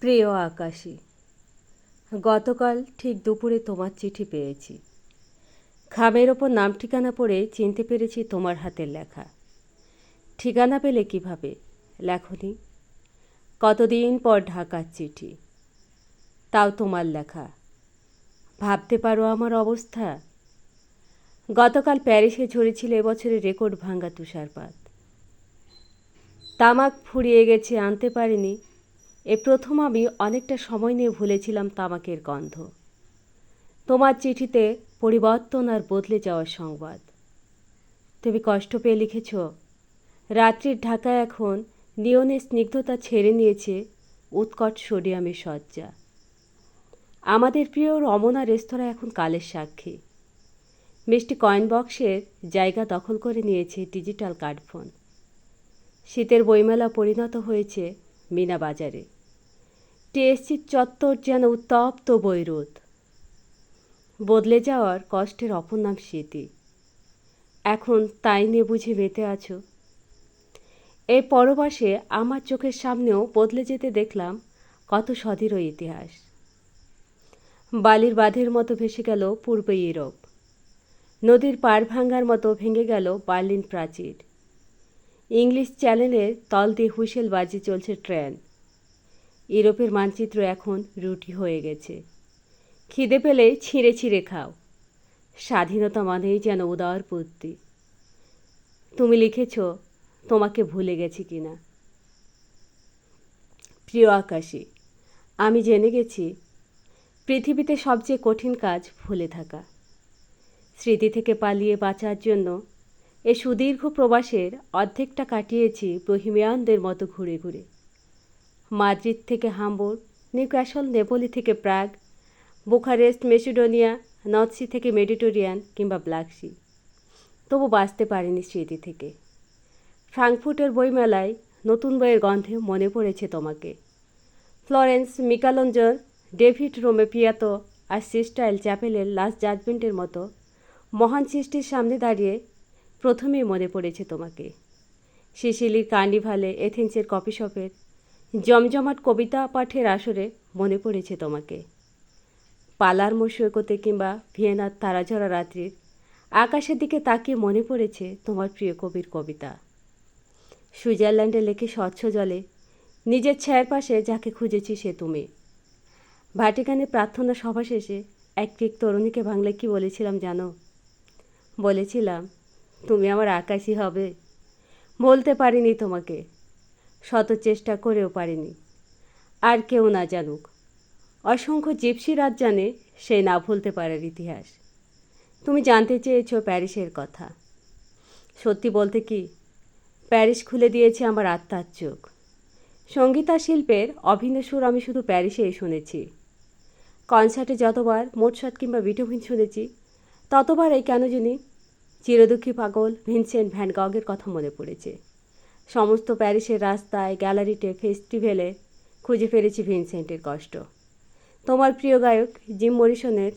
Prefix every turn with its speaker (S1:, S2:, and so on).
S1: প্রিয় আকাশী, গতকাল ঠিক দুপুরে তোমার চিঠি পেয়েছি। খামের ওপর নাম ঠিকানা পড়ে চিনতে পেরেছি তোমার হাতের লেখা। ঠিকানা পেলে কীভাবে, লেখনি? কতদিন পর ঢাকার চিঠি? তাও তোমার লেখা। ভাবতে পারো আমার অবস্থা? গতকাল প্যারিসে ঝরেছিল এবছরের রেকর্ড ভাঙ্গা তুষারপাত। তামাক ফুরিয়ে গেছে, আনতে পারিনি। এ প্রথম আমি অনেকটা সময় নিয়ে ভুলেছিলাম তামাকের গন্ধ। তোমার চিঠিতে পরিবর্তন আর বদলে যাওয়ার সংবাদ। তুমি কষ্ট পেয়ে লিখেছ, রাত্রির ঢাকা এখন নিয়নের স্নিগ্ধতা ছেড়ে নিয়েছে উৎকট সোডিয়ামের সজ্জা আমাদের প্রিয় রমনা রেস্তোরাঁ এখন কালের সাক্ষী। মিষ্টি কয়েন বক্সের জায়গা দখল করে নিয়েছে ডিজিটাল কার্ডফোন। শীতের বইমেলা পরিণত হয়েছে মিনা বাজারে। টিএসসির চত্বর যেন উত্তপ্ত বৈরোধ বদলে যাওয়ার কষ্টের অপর নাম স্মৃতি। এখন তাই নিয়ে বুঝে মেতে আছো। এই পরবাসে আমার চোখের সামনেও বদলে যেতে দেখলাম কত সদৃঢ় ইতিহাস। বালির বাঁধের মতো ভেসে গেল পূর্ব ইউরোপ। নদীর পাড় ভাঙ্গার মতো ভেঙে গেল বার্লিন প্রাচীর। ইংলিশ চ্যানেলের তল দিয়ে হুইসেল বাজে চলছে ট্রেন। ইউরোপের মানচিত্র এখন রুটি হয়ে গেছে। খিদে পেলে ছিঁড়ে ছিঁড়ে খাও। স্বাধীনতা মানেই যেন উদার বুদ্ধি তুমি লিখেছ, তোমাকে ভুলে গেছি কিনা? প্রিয় আকাশী, আমি জেনে গেছি, পৃথিবীতে সবচেয়ে কঠিন কাজ ভুলে থাকা। স্মৃতি থেকে পালিয়ে বাঁচার জন্য এ সুদীর্ঘ প্রবাসের অর্ধেকটা কাটিয়েছি বহিমিয়ানদের মতো ঘুরে ঘুরে। মাদ্রিদ থেকে হামবোর্গ, নিউক্যাসল, নেপোলি থেকে Prague, Bucharest, Macedonia, North Sea থেকে মেডিটোরিয়ান কিংবা ব্ল্যাক সি। তবু বাঁচতে পারিনি স্মৃতি থেকে। ফ্রাঙ্কফুটের বইমেলায় নতুন বইয়ের গন্ধে মনে পড়েছে তোমাকে। ফ্লোরেন্স, মিকালঞ্জর, ডেভিড রোমে পিয়াতো আর সিস্টাইল চ্যাপেলের লাস্ট জাজমেন্টের মতো মহান সৃষ্টির সামনে দাঁড়িয়ে প্রথমেই মনে পড়েছে তোমাকে। সিসিলির কার্নিভালে এথেন্সের কফি শপের জমজমাট কবিতা পাঠের আসরে মনে পড়েছে তোমাকে। পালার সৈকতে কিংবা ভিয়েনার তারাঝরা রাত্রির আকাশের দিকে তাকিয়ে মনে পড়েছে তোমার প্রিয় কবির কবিতা। সুইজারল্যান্ডে লেখে স্বচ্ছ জলে নিজের ছায়ের পাশে যাকে খুঁজেছি সে তুমি। ভাটিকানে প্রার্থনা সভা শেষে এক তরুণীকে বাংলায় কি বলেছিলাম জানো? বলেছিলাম তুমি আমার আকাশই হবে। বলতে পারিনি তোমাকে। শত চেষ্টা করেও পারিনি। আর কেউ না জানুক। অসংখ্য জিপসি রাত জানে সে না ভুলতে পারার ইতিহাস। তুমি জানতে চেয়েছ প্যারিসের কথা। সত্যি বলতে কি, প্যারিস খুলে দিয়েছে আমার আত্মার চোখ। সঙ্গীতা শিল্পের অভিনয় সুর আমি শুধু প্যারিসেই শুনেছি। কনসার্টে যতবার মোটশট কিংবা বিটোভিন শুনেছি, ততবার এই কেন জানি চিরদুঃখী পাগল ভিনসেন্ট ভ্যান গগের কথা মনে পড়েছে। সমস্ত প্যারিসের রাস্তায় গ্যালারিতে ফেস্টিভ্যালে খুঁজে ফেলেছি ভিনসেন্টের কষ্ট। তোমার প্রিয় গায়ক জিম মরিসনের